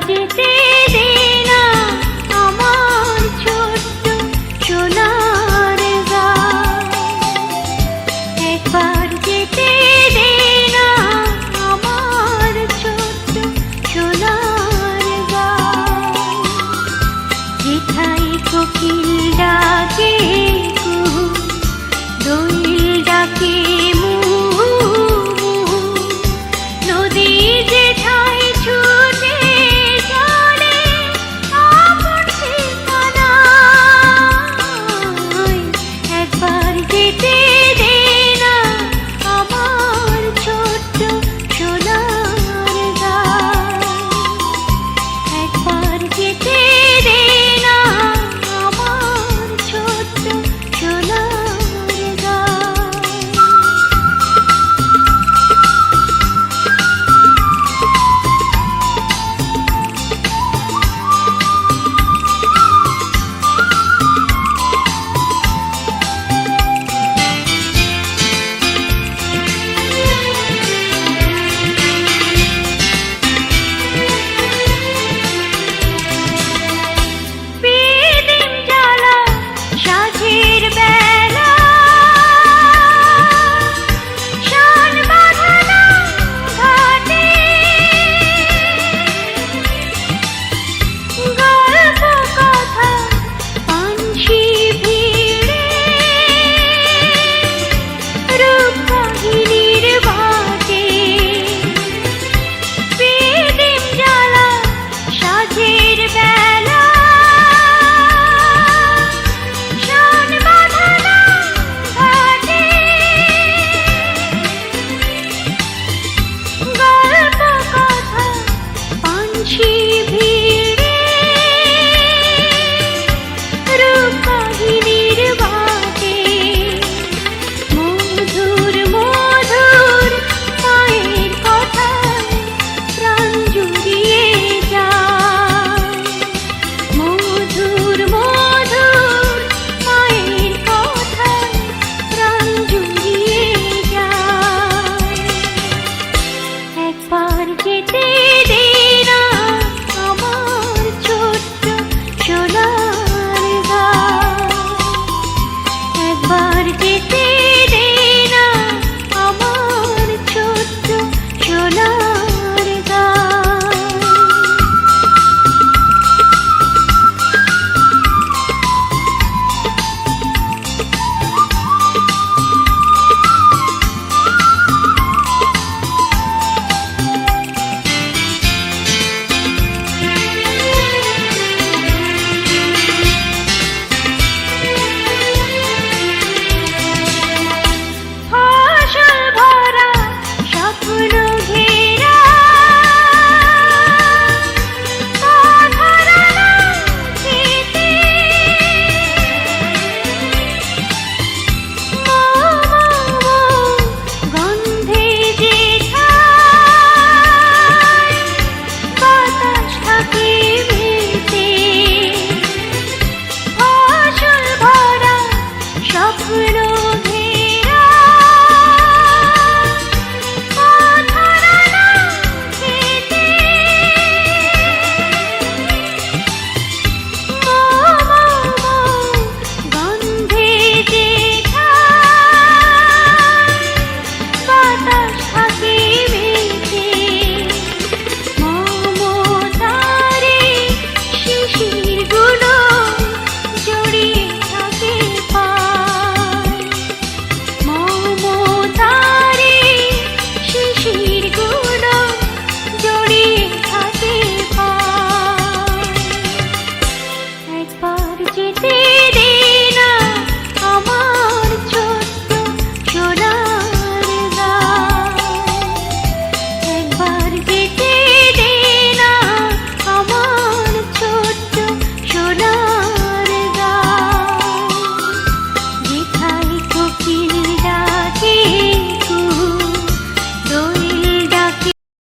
যেতে না আমার ছোট্ট সোনার একবার যেতে আমার ছোট্ট সোনার যেথায় কোকিল ডাকে দোল ডাকে के